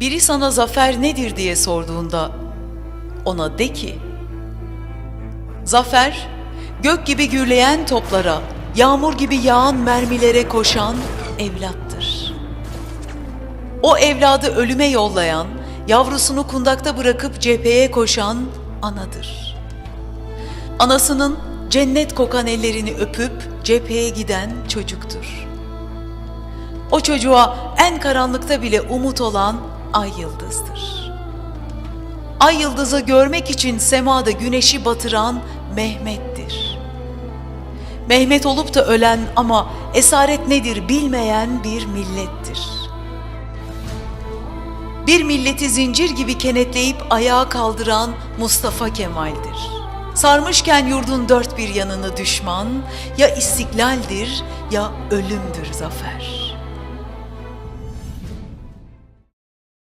Biri sana zafer nedir diye sorduğunda ona de ki Zafer, gök gibi gürleyen toplara, yağmur gibi yağan mermilere koşan evlattır. O evladı ölüme yollayan, yavrusunu kundakta bırakıp cepheye koşan anadır. Anasının cennet kokan ellerini öpüp cepheye giden çocuktur. O çocuğa en karanlıkta bile umut olan ay yıldızdır. Ay yıldızı görmek için semada güneşi batıran Mehmet'tir. Mehmet olup da ölen ama esaret nedir bilmeyen bir millettir. Bir milleti zincir gibi kenetleyip ayağa kaldıran Mustafa Kemal'dir. Sarmışken yurdun dört bir yanını düşman, ya istiklaldir ya ölümdür zafer.''